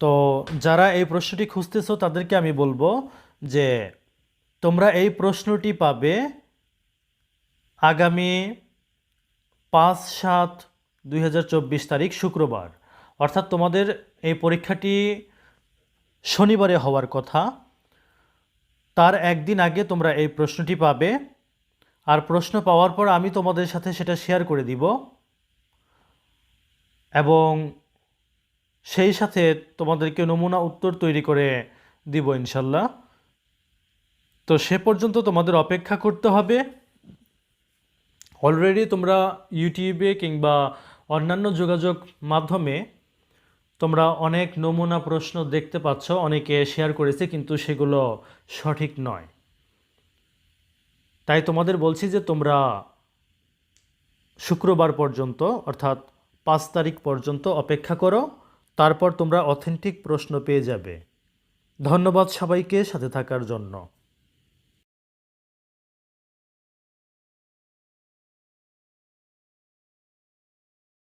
তো যারা এই প্রশ্নটি খুঁজতেছো, তাদেরকে আমি বলব যে তোমরা এই প্রশ্নটি পাবে আগামী পাঁচ সাত দুই তারিখ শুক্রবার। অর্থাৎ তোমাদের এই পরীক্ষাটি শনিবারে হওয়ার কথা। তার একদিন আগে তোমরা এই প্রশ্নটি পাবে। আর প্রশ্ন পাওয়ার পর আমি তোমাদের সাথে সেটা শেয়ার করে দিব। এবং সেই সাথে তোমাদেরকে নমুনা উত্তর তৈরি করে দিব ইনশাল্লাহ। তো সে পর্যন্ত তোমাদের অপেক্ষা করতে হবে। অলরেডি তোমরা ইউটিউবে কিংবা অন্যান্য যোগাযোগ মাধ্যমে তোমরা অনেক নমুনা প্রশ্ন দেখতে পাচ্ছ, অনেকে শেয়ার করেছে, কিন্তু সেগুলো সঠিক নয়। তাই তোমাদের বলছি যে তোমরা শুক্রবার পর্যন্ত, অর্থাৎ পাঁচ তারিখ পর্যন্ত অপেক্ষা করো। তারপর তোমরা অথেন্টিক প্রশ্ন পেয়ে যাবে। ধন্যবাদ সবাইকে সাথে থাকার জন্য।